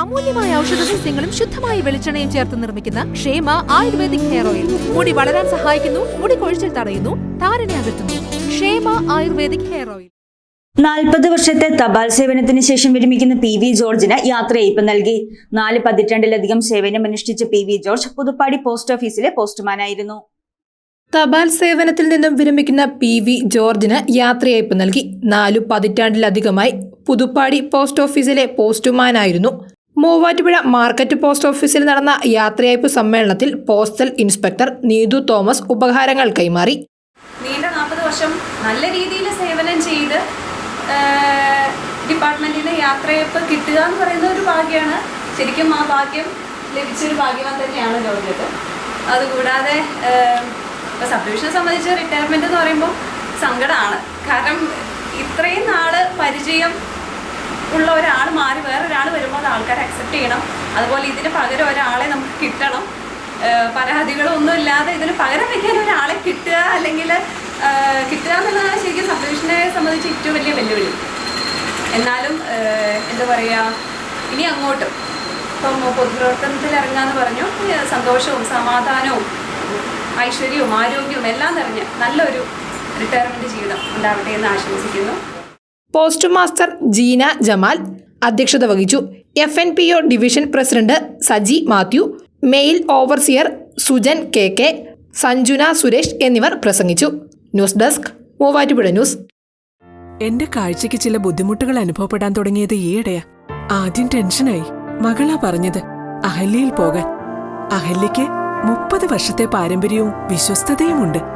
അമൂല്യമായ ഔഷധ സസ്യങ്ങളും ശുദ്ധമായ വെളിച്ചെണ്ണയും ചേർത്ത് നിർമ്മിക്കുന്ന ക്ഷേമ ആയുർവേദിക് ഹെയർ ഓയിൽ. മുടി വളരാൻ സഹായിക്കുന്നു മുടി കൊഴിച്ചിൽ തടയുന്നു താരനെ അകറ്റുന്നു. ക്ഷേമ ആയുർവേദിക് ഹെയർ ഓയിൽ. നാൽപ്പത് വർഷത്തെ തപാൽ സേവനത്തിന് ശേഷം വിരമിക്കുന്ന പി വി ജോർജിന് യാത്രയയപ്പ് നൽകി. നാല് പതിറ്റാണ്ടിലധികം സേവനമനുഷ്ഠിച്ച P V George Puthuppadi post ഓഫീസിലെ പോസ്റ്റ്മാനായിരുന്നു. തപാൽ സേവനത്തിൽ നിന്നും വിരമിക്കുന്ന പി വി ജോർജിന് യാത്രയയപ്പ് നൽകി. നാലു പതിറ്റാണ്ടിലധികമായി പുതുപ്പാടി പോസ്റ്റ് ഓഫീസിലെ പോസ്റ്റുമാനായിരുന്നു. മൂവാറ്റുപുഴ മാർക്കറ്റ് പോസ്റ്റ് ഓഫീസിൽ നടന്ന യാത്രയയപ്പ് സമ്മേളനത്തിൽ പോസ്റ്റൽ ഇൻസ്പെക്ടർ നീതു തോമസ് ഉപഹാരങ്ങൾ കൈമാറി. നീണ്ട നാൽപ്പത് വർഷം നല്ല രീതിയിൽ സേവനം ചെയ്ത് ഡിപ്പാർട്ട്മെന്റിൽ നിന്ന് യാത്രയപ്പ് കിട്ടുക എന്ന് പറയുന്ന ഒരു ഭാഗ്യമാണ് ശരിക്കും ആ ഭാഗ്യം ലഭിച്ചൊരു ഭാഗ്യവാൻ തന്നെയാണ് ജോർജറ്റ് അതുകൂടാതെ ഇപ്പോൾ സബ് സംബന്ധിച്ച് റിട്ടയർമെന്റ് എന്ന് പറയുമ്പോൾ സങ്കടമാണ് കാരണം ഇത്രയും നാൾ പരിചയം ഉള്ള ഒരാൾ മാറി വേറൊരാൾ വരുമ്പോൾ അത് ആൾക്കാർ അക്സെപ്റ്റ് ചെയ്യണം. അതുപോലെ ഇതിന് പകരം ഒരാളെ നമുക്ക് കിട്ടണം. പരാതികളൊന്നും ഇല്ലാതെ ഇതിന് പകരം വയ്ക്കാൻ ഒരാളെ കിട്ടുക അല്ലെങ്കിൽ കിട്ടുക എന്നുള്ളതാണ് ശരിക്കും സബ്ഡിവിഷനെ സംബന്ധിച്ച് ഏറ്റവും വലിയ വെല്ലുവിളി. എന്നാലും എന്താ പറയുക ഇനി അങ്ങോട്ടും. ഇപ്പം പൊതുപ്രവർത്തനത്തിൽ ഇറങ്ങാന്ന് പറഞ്ഞു സന്തോഷവും സമാധാനവും ഐശ്വര്യവും ആരോഗ്യവും എല്ലാം നിറഞ്ഞ് നല്ലൊരു റിട്ടയർമെന്റ് ജീവിതം ഉണ്ടാവട്ടെ എന്ന് ആശംസിക്കുന്നു. പോസ്റ്റ് മാസ്റ്റർ ജീന ജമാൽ അധ്യക്ഷത വഹിച്ചു. F N P O division president Saji Mathew mail overseer Sujan K K Sanjuna Suresh എന്നിവർ പ്രസംഗിച്ചു. News desk Muvattupuzha news. എന്റെ കാഴ്ചയ്ക്ക് ചില ബുദ്ധിമുട്ടുകൾ അനുഭവപ്പെടാൻ തുടങ്ങിയത് ഈയിടെയാ. ആദ്യം ടെൻഷനായി. മകളാ പറഞ്ഞത് അഹല്യയിൽ പോകാൻ. അഹല്യയ്ക്ക് മുപ്പത് വർഷത്തെ പാരമ്പര്യവും വിശ്വസ്തതയുമുണ്ട്.